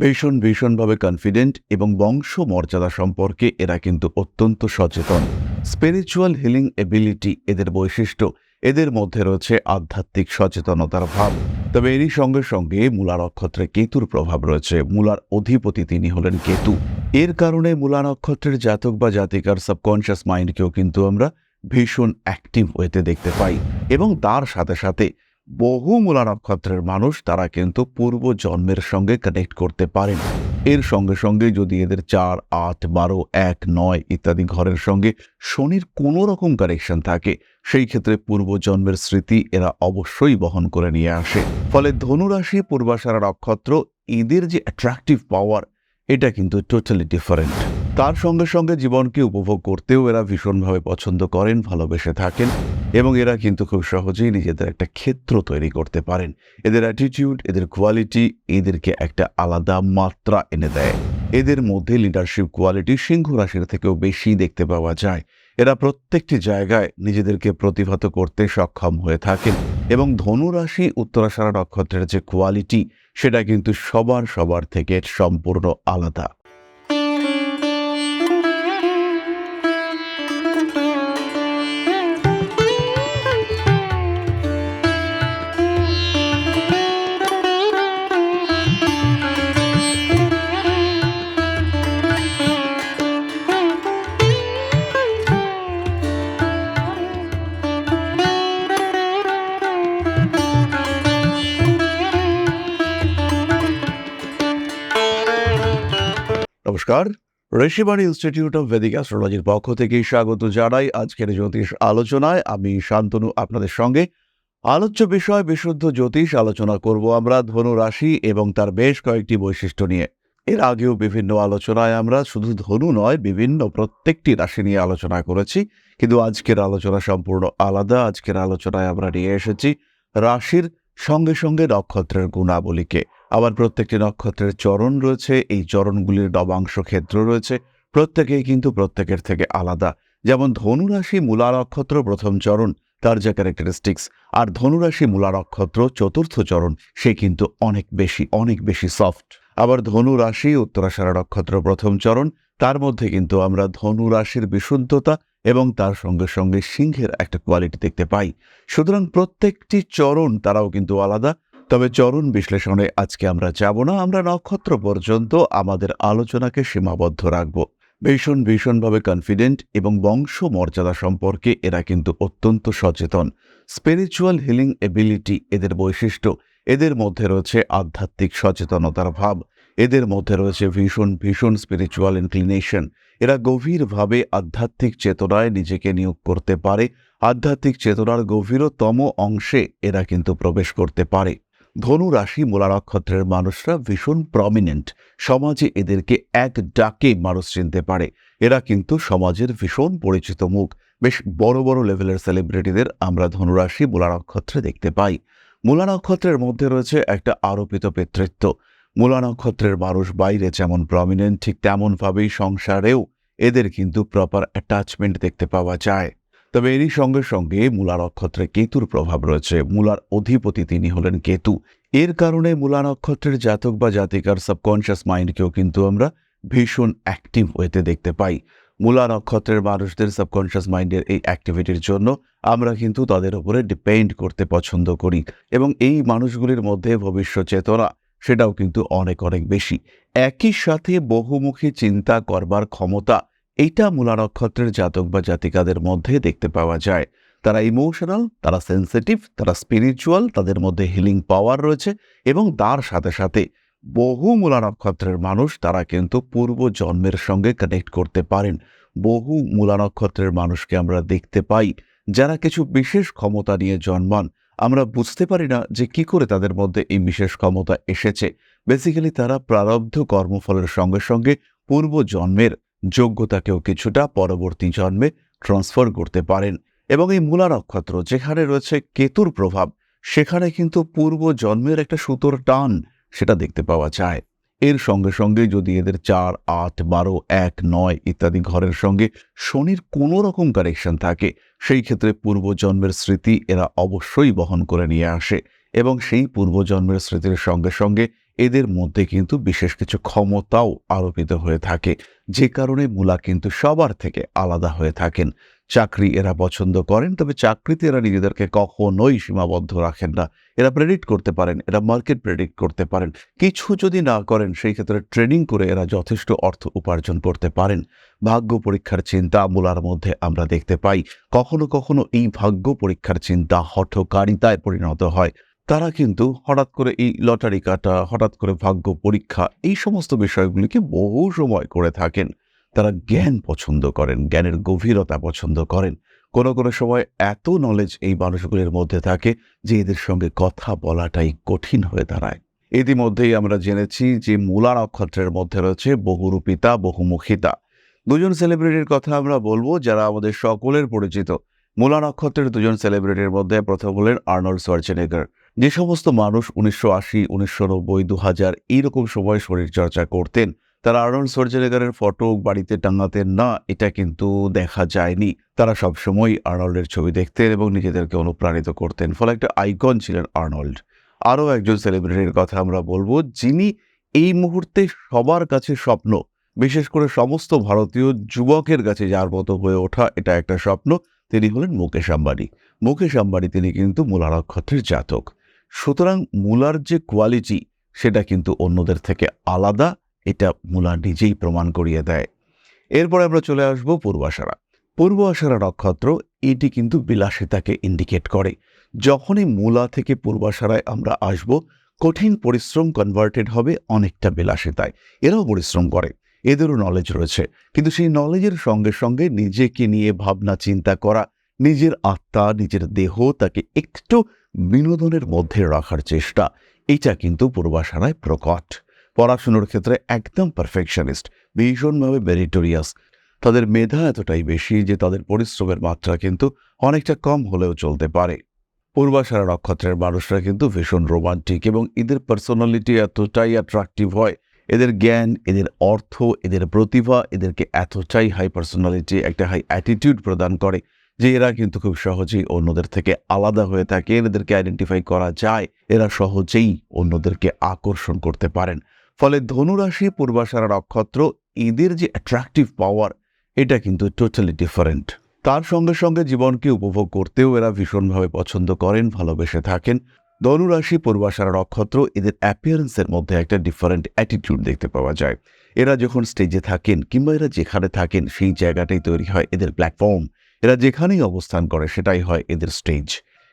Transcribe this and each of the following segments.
ভীষণ ভীষণভাবে কনফিডেন্ট এবং বংশ মর্যাদা সম্পর্কে এরা কিন্তু অত্যন্ত সচেতন। স্পিরিচুয়াল হিলিং এবিলিটি এদের বৈশিষ্ট্য, এদের মধ্যে রয়েছে আধ্যাত্মিক সচেতনতার ভাব। তবে এরই সঙ্গে সঙ্গে মূলা নক্ষত্রে কেতুর প্রভাব রয়েছে। মূলার অধিপতি তিনি হলেন কেতু। এর কারণে মূলা নক্ষত্রের জাতক বা জাতিকার সাবকনশিয়াস মাইন্ডকেও কিন্তু আমরা ভীষণ অ্যাক্টিভ ওয়েতে দেখতে পাই। এবং তার সাথে সাথে বহু মূলা নক্ষত্রের মানুষ তারা কিন্তু পূর্ব জন্মের সঙ্গে কানেক্ট করতে পারেন। এর সঙ্গে সঙ্গে যদি এদের চার, আট, বারো, এক, নয় ইত্যাদি ঘরের সঙ্গে শনির কোনো রকম কানেকশন থাকে, সেই ক্ষেত্রে পূর্বজন্মের স্মৃতি এরা অবশ্যই বহন করে নিয়ে আসে। ফলে ধনুরাশি, পূর্বাশারা নক্ষত্র এদের যে অ্যাট্রাকটিভ পাওয়ার এটা কিন্তু টোটালি ডিফারেন্ট তার সঙ্গে সঙ্গে জীবনকে উপভোগ করতেও এরা ভীষণভাবে পছন্দ করেন, ভালোবেসে থাকেন। এবং এরা কিন্তু খুব সহজেই নিজেদের একটা ক্ষেত্র তৈরি করতে পারেন। এদের অ্যাটিটিউড এদের কোয়ালিটি এদেরকে একটা আলাদা মাত্রা এনে দেয়। এদের মধ্যে লিডারশিপ কোয়ালিটি সিংহ রাশির থেকেও বেশি দেখতে পাওয়া যায়। এরা প্রত্যেকটি জায়গায় নিজেদেরকে প্রতিভাত করতে সক্ষম হয়ে থাকেন এবং ধনুরাশি উত্তরাশারা নক্ষত্রের যে কোয়ালিটি সেটা কিন্তু সবার সবার থেকে সম্পূর্ণ আলাদা। নমস্কার। ঋষিবাণী ইনস্টিটিউট অফ ভেদিক অ্যাস্ট্রোলজির পক্ষ থেকে স্বাগত জানাই আজকের জ্যোতিষ আলোচনায়। আমি শান্তনু আপনাদের সঙ্গে। আলোচ্য বিষয় বিশুদ্ধ জ্যোতিষ আলোচনা করব আমরা ধনু রাশি এবং তার বেশ কয়েকটি বৈশিষ্ট্য নিয়ে। এর আগেও বিভিন্ন আলোচনায় আমরা শুধু ধনু নয়, বিভিন্ন প্রত্যেকটি রাশি নিয়ে আলোচনা করেছি। কিন্তু আজকের আলোচনা সম্পূর্ণ আলাদা। আজকের আলোচনায় আমরা নিয়ে এসেছি রাশির সঙ্গে সঙ্গে নক্ষত্রের গুণাবলীকে। আবার প্রত্যেকটি নক্ষত্রের চরণ রয়েছে, এই চরণগুলির নবাংশ ক্ষেত্র রয়েছে। প্রত্যেকেই কিন্তু প্রত্যেকের থেকে আলাদা। যেমন ধনুরাশি মূলা নক্ষত্র প্রথম চরণ, তার যে ক্যারেক্টারিস্টিক্স আর ধনুরাশি মূলা নক্ষত্র চতুর্থ চরণ, সে কিন্তু অনেক বেশি অনেক বেশি সফট আবার ধনু রাশি উত্তরাষাঢ়া নক্ষত্র প্রথম চরণ, তার মধ্যে কিন্তু আমরা ধনু রাশির বিশুদ্ধতা এবং তার সঙ্গে সঙ্গে সিংহের একটা কোয়ালিটি দেখতে পাই। সুতরাং প্রত্যেকটি চরণ তারাও কিন্তু আলাদা। তবে চরণ বিশ্লেষণে আজকে আমরা যাব না, আমরা নক্ষত্র পর্যন্ত আমাদের আলোচনাকে সীমাবদ্ধ রাখব। ভীষণ ভীষণভাবে কনফিডেন্ট এবং বংশ মর্যাদা সম্পর্কে এরা কিন্তু অত্যন্ত সচেতন। স্পিরিচুয়াল হিলিং এবিলিটি এদের বৈশিষ্ট্য, এদের মধ্যে রয়েছে আধ্যাত্মিক সচেতনতার ভাব, এদের মধ্যে রয়েছে ভীষণ ভীষণ স্পিরিচুয়াল ইনক্লিনেশন এরা গভীরভাবে আধ্যাত্মিক চেতনায় নিজেকে নিয়োগ করতে পারে, আধ্যাত্মিক চেতনার গভীরতম অংশে এরা কিন্তু প্রবেশ করতে পারে। ধনু রাশি মূলা নক্ষত্রের মানুষরা ভীষণ প্রমিনেন্ট সমাজে এদেরকে এক ডাকে মানুষ চিনতে পারে। এরা কিন্তু সমাজের ভীষণ পরিচিত মুখ। বেশ বড় বড় লেভেলের সেলিব্রিটিদের আমরা ধনুরাশি মূলা নক্ষত্রে দেখতে পাই। মূলা নক্ষত্রের মধ্যে রয়েছে একটা আরোপিত পিতৃত্ব। মূলা নক্ষত্রের মানুষ বাইরে যেমন প্রমিনেন্ট ঠিক তেমনভাবেই সংসারেও এদের কিন্তু প্রপার অ্যাটাচমেন্ট দেখতে পাওয়া যায়। তবে এরই সঙ্গে সঙ্গে মূলা নক্ষত্রে কেতুর প্রভাব রয়েছে। মূলার অধিপতি তিনি হলেন কেতু। এর কারণে মূলা নক্ষত্রের জাতক বা জাতিকার সাবকনশিয়াস মাইন্ডকেও কিন্তু আমরা ভীষণ অ্যাক্টিভ ওয়েতে দেখতে পাই। মূলা নক্ষত্রের মানুষদের সাবকনশিয়াস মাইন্ডের এই অ্যাক্টিভিটির জন্য আমরা কিন্তু তাদের উপরে ডিপেন্ড করতে পছন্দ করি এবং এই মানুষগুলির মধ্যে ভবিষ্যৎ চেতনা সেটাও কিন্তু অনেক অনেক বেশি। একই সাথে বহুমুখী চিন্তা করবার ক্ষমতা এইটা মূলা নক্ষত্রের জাতক বা জাতিকাদের মধ্যে দেখতে পাওয়া যায়। তারা ইমোশনাল তারা সেন্সিটিভ তারা স্পিরিচুয়াল তাদের মধ্যে হিলিং পাওয়ার রয়েছে এবং তার সাথে সাথে বহু মূলা নক্ষত্রের মানুষ তারা কিন্তু পূর্ব জন্মের সঙ্গে কানেক্ট করতে পারেন। বহু মূলা নক্ষত্রের মানুষকে আমরা দেখতে পাই যারা কিছু বিশেষ ক্ষমতা নিয়ে জন্মান। আমরা বুঝতে পারি না যে কি করে তাদের মধ্যে এই বিশেষ ক্ষমতা এসেছে। বেসিক্যালি তারা প্রারব্ধ কর্মফলের সঙ্গে সঙ্গে পূর্ব জন্মের যোগ্যতাকেও কিছুটা পরবর্তী জন্মে ট্রান্সফার করতে পারেন এবং এই মূলা নক্ষত্র যেখানে রয়েছে কেতুর প্রভাব, সেখানে কিন্তু পূর্ব জন্মের একটা সুতোর টান সেটা দেখতে পাওয়া যায়। এর সঙ্গে সঙ্গে যদি এদের চার, আট, বারো, এক, নয় ইত্যাদি ঘরের সঙ্গে শনির কোনো রকম কানেকশন থাকে, সেই ক্ষেত্রে পূর্বজন্মের স্মৃতি এরা অবশ্যই বহন করে নিয়ে আসে এবং সেই পূর্বজন্মের স্মৃতির সঙ্গে সঙ্গে এদের মধ্যে কিন্তু বিশেষ কিছু ক্ষমতাও আরোপিত হয়ে থাকে। যে কারণে মূলা কিন্তু সবার থেকে আলাদা হয়ে থাকেন। চাকরি এরা পছন্দ করেন, তবে চাকরিতে এরা নিজেদেরকে কখনোই সীমাবদ্ধ রাখেন না। এরা প্রেডিক্ট করতে পারেন, এরা মার্কেট প্রেডিক্ট করতে পারেন। কিছু যদি না করেন, সেই ক্ষেত্রে ট্রেনিং করে এরা যথেষ্ট অর্থ উপার্জন করতে পারেন। ভাগ্য পরীক্ষার চিন্তা মূলার মধ্যে আমরা দেখতে পাই। কখনো কখনো এই ভাগ্য পরীক্ষার চিন্তা হঠকারিতায় পরিণত হয়। তারা কিন্তু হঠাৎ করে এই লটারি কাটা, হঠাৎ করে ভাগ্য পরীক্ষা, এই সমস্ত বিষয়গুলিকে বহু সময় করে থাকেন। তারা জ্ঞান পছন্দ করেন, জ্ঞানের গভীরতা পছন্দ করেন। কোনো কোনো সময় এত নলেজ এই মানুষগুলির মধ্যে থাকে যে এদের সঙ্গে কথা বলাটাই কঠিন হয়ে দাঁড়ায়। ইতিমধ্যেই আমরা জেনেছি যে মূলা নক্ষত্রের মধ্যে রয়েছে বহুরূপিতা, বহুমুখিতা। দুজন সেলিব্রিটির কথা আমরা বলব যারা আমাদের সকলের পরিচিত। মূলা নক্ষত্রের দুজন সেলিব্রিটির মধ্যে প্রথম হলেন আর্নল্ড সোয়ার্চেনেগার যে সমস্ত মানুষ উনিশশো আশি, উনিশশো নব্বই দু হাজার এইরকম সময় শরীরচর্চা করতেন, তারা আর্নল্ড সোয়ার্চেনেগারের ফটো বাড়িতে টাঙাতেন না, এটা কিন্তু দেখা যায়নি। তারা সবসময় আর্নল্ডের ছবি দেখতেন এবং নিজেদেরকে অনুপ্রাণিত করতেন। ফলে একটা আইকন ছিলেন আর্নল্ড। আরও একজন সেলিব্রিটির কথা আমরা বলব, যিনি এই মুহূর্তে সবার কাছে স্বপ্ন, বিশেষ করে সমস্ত ভারতীয় যুবকের কাছে যার মতো হয়ে ওঠা এটা একটা স্বপ্ন, তিনি হলেন মুকেশ আম্বানি। মুকেশ আম্বানি তিনি কিন্তু মূলা নক্ষত্রের জাতক। সুতরাং মূলার যে কোয়ালিটি সেটা কিন্তু অন্যদের থেকে আলাদা। এটা মূলা নিজেই প্রমাণ করিয়ে দেয়। এরপরে আমরা চলে আসব পূর্বাশারা পূর্ব আষাঢ়া নক্ষত্র, এটি কিন্তু বিলাসিতাকে ইন্ডিকেট করে। যখনই মূলা থেকে পূর্বাশারায় আমরা আসব, কঠিন পরিশ্রম কনভার্টেড হবে অনেকটা বিলাসিতায়। এরাও পরিশ্রম করে। এদেরও নলেজ রয়েছে। কিন্তু সেই নলেজের সঙ্গে সঙ্গে নিজেকে নিয়ে ভাবনা চিন্তা করা নিজের আত্মা, নিজের দেহ তাকে একটু বিনোদনের মধ্যে রাখার চেষ্টা। এটা কিন্তু পূর্বাশারায় প্রকট। পড়াশুনোর ক্ষেত্রে একদম পারফেকশনিস্ট ভীষণভাবে মেরিটোরিয়াস তাদের মেধা এতটাই বেশি যে তাদের পরিশ্রমের মাত্রা কিন্তু অনেকটা কম হলেও চলতে পারে। পূর্বাশারা নক্ষত্রের মানুষরা কিন্তু ভীষণ রোমান্টিক এবং এদের পার্সোনালিটি এতটাই অ্যাট্রাকটিভ হয়। এদের জ্ঞান, এদের অর্থ, এদের প্রতিভা, এদেরকে এতটাই হাই পার্সোনালিটি একটা হাই অ্যাটিটিউড প্রদান করে। যে এরা কিন্তু খুব সহজেই অন্যদের থেকে আলাদা হয়ে থাকে, এদেরকে আইডেন্টিফাই করা যায়, এরা সহজেই অন্যদেরকে আকর্ষণ করতে পারেন। ফলে ধনুরাশি, পূর্বাশারা নক্ষত্র, এদের যে অ্যাট্রাকটিভ পাওয়ার এটা কিন্তু টোটালি ডিফারেন্ট তার সঙ্গে সঙ্গে জীবনকে উপভোগ করতেও এরা ভীষণভাবে পছন্দ করেন, ভালোবেসে থাকেন। ধনুরাশি, পূর্বাশারা নক্ষত্র, এদের অ্যাপিয়ারেন্সের মধ্যে একটা ডিফারেন্ট অ্যাটিটিউড দেখতে পাওয়া যায়। এরা যখন স্টেজে থাকেন, কিংবা এরা যেখানে থাকেন, সেই জায়গাটাই তৈরি হয়, এদের প্ল্যাটফর্ম এরা যেখানেই অবস্থান করে সেটাই হয় এদের স্টেজ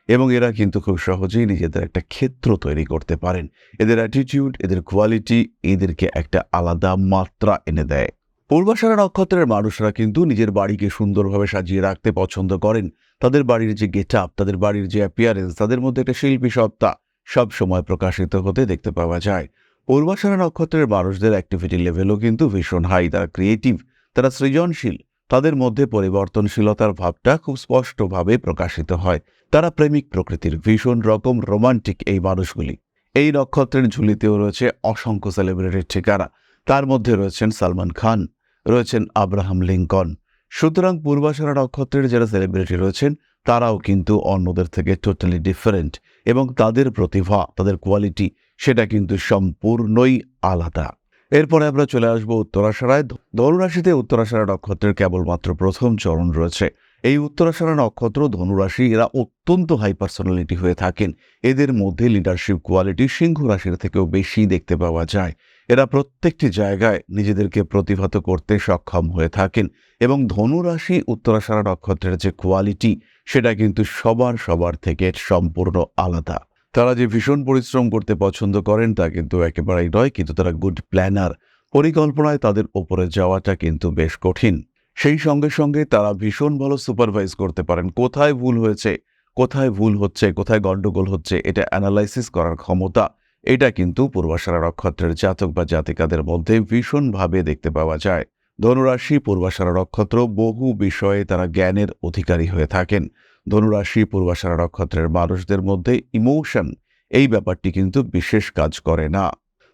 এবং এরা কিন্তু খুব সহজেই নিজেদের একটা ক্ষেত্র তৈরি করতে পারেন। এদের অ্যাটিটিউড এদের কোয়ালিটি এদেরকে একটা আলাদা মাত্রা এনে দেয়। পূর্বাশারা নক্ষত্রের মানুষরা কিন্তু নিজের বাড়িকে সুন্দরভাবে সাজিয়ে রাখতে পছন্দ করেন। তাদের বাড়ির যে গেট আপ তাদের বাড়ির যে অ্যাপিয়ারেন্স তাদের মধ্যে একটা শিল্পী সত্তা সব সময় প্রকাশিত হতে দেখতে পাওয়া যায়। পূর্বাশারা নক্ষত্রের মানুষদের অ্যাক্টিভিটি লেভেলও কিন্তু ভীষণ হাই তারা ক্রিয়েটিভ তারা সৃজনশীল। তাদের মধ্যে পরিবর্তনশীলতার ভাবটা খুব স্পষ্টভাবে প্রকাশিত হয়। তারা প্রেমিক প্রকৃতির ভীষণ রকম রোমান্টিক এই মানুষগুলি। এই নক্ষত্রের ঝুলিতেও রয়েছে অসংখ্য সেলিব্রিটির ঠিকানা। তার মধ্যে রয়েছেন সালমান খান, রয়েছেন আব্রাহাম লিঙ্কন। সুতরাং পূর্বাশারা নক্ষত্রের যারা সেলিব্রিটি রয়েছেন, তারাও কিন্তু অন্যদের থেকে টোটালি ডিফারেন্ট এবং তাদের প্রতিভা, তাদের কোয়ালিটি সেটা কিন্তু সম্পূর্ণই আলাদা। এরপরে আমরা চলে আসব উত্তরাশারায় ধনুরাশিতে উত্তরাশারা নক্ষত্রের কেবলমাত্র প্রথম চরণ রয়েছে। এই উত্তরাশারা নক্ষত্র ধনুরাশি, এরা অত্যন্ত হাই পার্সোনালিটি হয়ে থাকেন। এদের মধ্যে লিডারশিপ কোয়ালিটি সিংহ রাশির থেকেও বেশি দেখতে পাওয়া যায়। এরা প্রত্যেকটি জায়গায় নিজেদেরকে প্রতিভাত করতে সক্ষম হয়ে থাকেন এবং ধনুরাশি উত্তরাশারা নক্ষত্রের যে কোয়ালিটি সেটা কিন্তু সবার সবার থেকে সম্পূর্ণ আলাদা। তারা যে ভীষণ পরিশ্রম করতে পছন্দ করেন তা কিন্তু একেবারেই নয়, কিন্তু তারা গুড প্ল্যানার পরিকল্পনায় তাদের ওপরে যাওয়াটা কিন্তু বেশ কঠিন। সেই সঙ্গে সঙ্গে তারা ভীষণ ভালো সুপারভাইজ করতে পারেন, কোথায় ভুল হয়েছে, কোথায় ভুল হচ্ছে, কোথায় গণ্ডগোল হচ্ছে, এটা অ্যানালাইসিস করার ক্ষমতা, এটা কিন্তু পূর্বাশারা নক্ষত্রের জাতক বা জাতিকাদের মধ্যে ভীষণভাবে দেখতে পাওয়া যায়। ধনুরাশি, পূর্বাশারা নক্ষত্র বহু বিষয়ে তারা জ্ঞানের অধিকারী হয়ে থাকেন। ধনুরাশি, পূর্বাশারা নক্ষত্রের মানুষদের মধ্যে ইমোশন এই ব্যাপারটি কিন্তু বিশেষ কাজ করে না।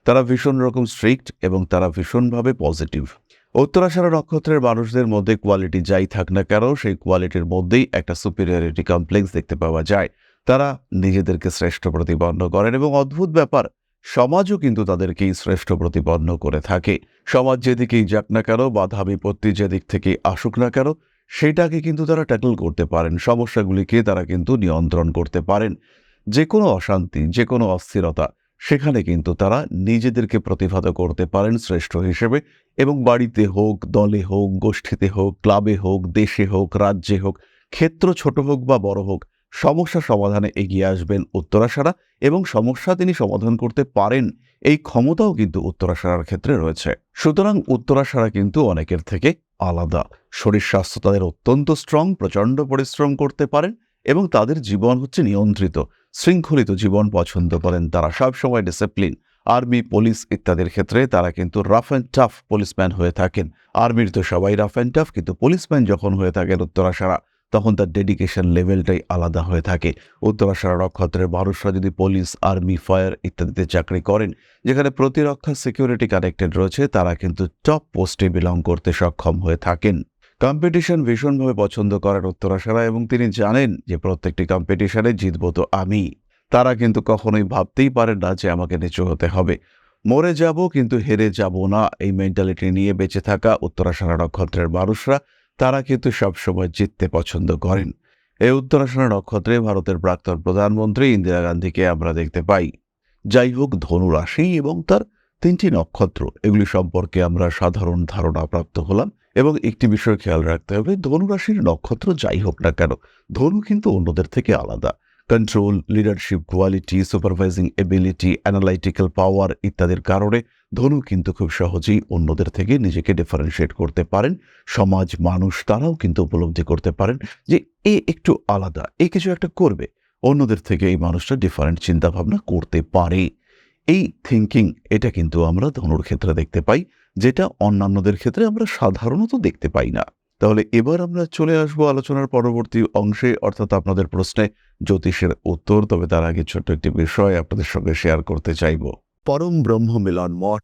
তারা ভীষণ রকম স্ট্রিক্ট এবং তারা ভীষণভাবে পজিটিভ উত্তরাশারা নক্ষত্রের মানুষদের মধ্যে কোয়ালিটি যাই থাক না কেন, সেই কোয়ালিটির মধ্যেই একটা সুপিরিয়রিটি কমপ্লেক্স দেখতে পাওয়া যায়। তারা নিজেদেরকে শ্রেষ্ঠ প্রতিপন্ন করেন এবং অদ্ভুত ব্যাপার, সমাজও কিন্তু তাদেরকেই শ্রেষ্ঠ প্রতিপন্ন করে থাকে। সমাজ যেদিকেই যাক না কেন বাধা বিপত্তি যেদিক থেকে আসুক না কেন সেটাকে কিন্তু তারা ট্যাকল করতে পারেন। সমস্যাগুলিকে তারা কিন্তু নিয়ন্ত্রণ করতে পারেন। যে কোনো অশান্তি যে কোনো অস্থিরতা, সেখানে কিন্তু তারা নিজেদেরকে প্রতিভাত করতে পারেন শ্রেষ্ঠ হিসেবে এবং বাড়িতে হোক, দলে হোক, গোষ্ঠীতে হোক, ক্লাবে হোক, দেশে হোক, রাজ্যে হোক, ক্ষেত্র ছোট হোক বা বড় হোক, সমস্যা সমাধানে এগিয়ে আসবেন উত্তরাশারা এবং সমস্যা তিনি সমাধান করতে পারেন। এই ক্ষমতাও কিন্তু উত্তরাশারার ক্ষেত্রে রয়েছে। সুতরাং উত্তরাশারা কিন্তু অনেকের থেকে আলাদা। শরীর স্বাস্থ্য তাদের অত্যন্ত স্ট্রং প্রচণ্ড পরিশ্রম করতে পারেন এবং তাদের জীবন হচ্ছে নিয়ন্ত্রিত, শৃঙ্খলিত জীবন পছন্দ করেন তারা। সবসময় ডিসিপ্লিন আর্মি পুলিশ ইত্যাদির ক্ষেত্রে তারা কিন্তু রাফ অ্যান্ড টাফ পুলিশম্যান হয়ে থাকেন। আর্মির তো সবাই রাফ অ্যান্ড টাফ কিন্তু পুলিশম্যান যখন হয়ে থাকেন উত্তরাশারা তখন তার ডেডিকেশন লেভেলটাই আলাদা হয়ে থাকে। উত্তরাশারা নক্ষত্রের মানুষরা যদি পুলিশ আর্মি ফায়ার ইত্যাদিতে চাকরি করেন, যেখানে প্রতিরক্ষা সিকিউরিটি কানেক্টেড রয়েছে, তারা কিন্তু টপ পোস্টে বিলং করতে সক্ষম হয়ে থাকেন। কম্পিটিশন ভীষণভাবে পছন্দ করেন উত্তরাশারা এবং তিনি জানেন যে প্রত্যেকটি কম্পিটিশনে জিতব তো আমি। তারা কিন্তু কখনোই ভাবতেই পারেন না যে আমাকে নিচু হতে হবে। মরে যাব কিন্তু হেরে যাব না। এই মেন্টালিটি নিয়ে বেঁচে থাকা উত্তরাশারা নক্ষত্রের মানুষরা তারা কিন্তু সবসময় জিততে পছন্দ করেন। এই উত্তরাশারা নক্ষত্রে ভারতের প্রাক্তন প্রধানমন্ত্রী ইন্দিরা গান্ধীকে আমরা দেখতে পাই। যাই হোক, ধনু রাশি এবং তার তিনটি নক্ষত্র, এগুলি সম্পর্কে আমরা সাধারণ ধারণা প্রাপ্ত হলাম এবং একটি বিষয় খেয়াল রাখতে হবে ধনুরাশির নক্ষত্র যাই হোক না কেন, ধনু কিন্তু অন্যদের থেকে আলাদা। Control leadership quality supervising ability analytical power ইত্যাদির কারণে ধনু কিন্তু খুব সহজেই অন্যদের থেকে নিজেকে ডিফারেন্সিয়েট করতে পারেন। সমাজ, মানুষ, তারাও কিন্তু উপলব্ধি করতে পারেন যে এ একটু আলাদা, এ কিছু একটা করবে। অন্যদের থেকে এই মানুষটা ডিফারেন্ট চিন্তাভাবনা করতে পারে। এই থিঙ্কিং এটা কিন্তু আমরা ধনুর ক্ষেত্রে দেখতে পাই, যেটা অন্যান্যদের ক্ষেত্রে আমরা সাধারণত দেখতে পাই না। তাহলে এবার আমরা চলে আসব আলোচনার পরবর্তী অংশে, অর্থাৎ আপনাদের প্রশ্নে জ্যোতিষের উত্তর, তবে তার আগে ছোট্ট একটি বিষয় আপনাদের সঙ্গে শেয়ার করতে চাইব। পরম ব্রহ্ম মিলন মঠ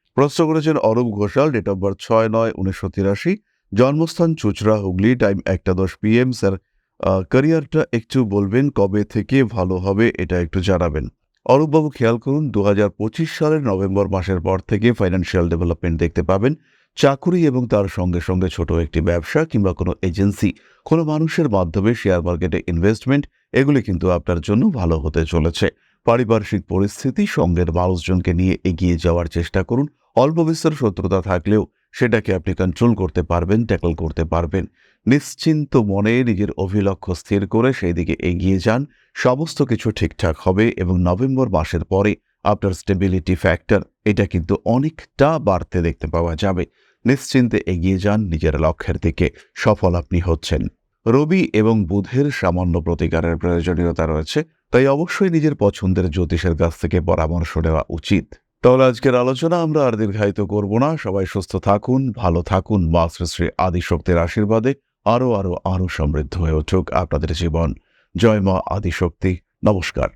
প্রশ্ন করেছেন Arup Ghoshal date of birth ছয় নয় উনিশশো তিরাশি, জন্মস্থান চুচড়া, হুগলি টাইম একটা দশ পিএম স্যার ক্যারিয়ারটা একটু বলবেন, কবে থেকে ভালো হবে এটা একটু জানাবেন। অরূপবাবু খেয়াল করুন দু হাজার পঁচিশ সালের নভেম্বর মাসের পর থেকে ফাইন্যান্সিয়াল ডেভেলপমেন্ট দেখতে পাবেন। চাকুরি এবং তার সঙ্গে সঙ্গে ছোট একটি ব্যবসা কিংবা কোনো এজেন্সি কোনো মানুষের মাধ্যমে শেয়ার মার্কেটে ইনভেস্টমেন্ট এগুলি কিন্তু আপনার জন্য ভালো হতে চলেছে। পারিপার্শ্বিক পরিস্থিতি, সঙ্গের মানুষজনকে নিয়ে এগিয়ে যাওয়ার চেষ্টা করুন। অল্প বিস্তর শত্রুতা থাকলেও সেটাকে আপনি কন্ট্রোল করতে পারবেন ট্যাকল করতে পারবেন। নিশ্চিন্ত মনে নিজের অভিলক্ষ্য স্থির করে সেই দিকে এগিয়ে যান। সমস্ত কিছু ঠিকঠাক হবে এবং নভেম্বর মাসের পরে আপনার স্টেবিলিটি ফ্যাক্টর এটা কিন্তু অনেকটা বাড়তে দেখতে পাওয়া যাবে। নিশ্চিন্তে এগিয়ে যান নিজের লক্ষ্যের দিকে। সফল আপনি হচ্ছেন। রবি এবং বুধের সামান্য প্রতিকারের প্রয়োজনীয়তা রয়েছে, তাই অবশ্যই নিজের পছন্দের জ্যোতিষের কাছ থেকে পরামর্শ নেওয়া উচিত। তাহলে আজকের আলোচনা আমরা আর দীর্ঘায়িত করব না। সবাই সুস্থ থাকুন, ভালো থাকুন, মা শ্রী আদিশক্তির আশীর্বাদে আরও আরও আরও সমৃদ্ধ হয়ে উঠুক আপনাদের জীবন। জয় মা আদিশক্তি। নমস্কার।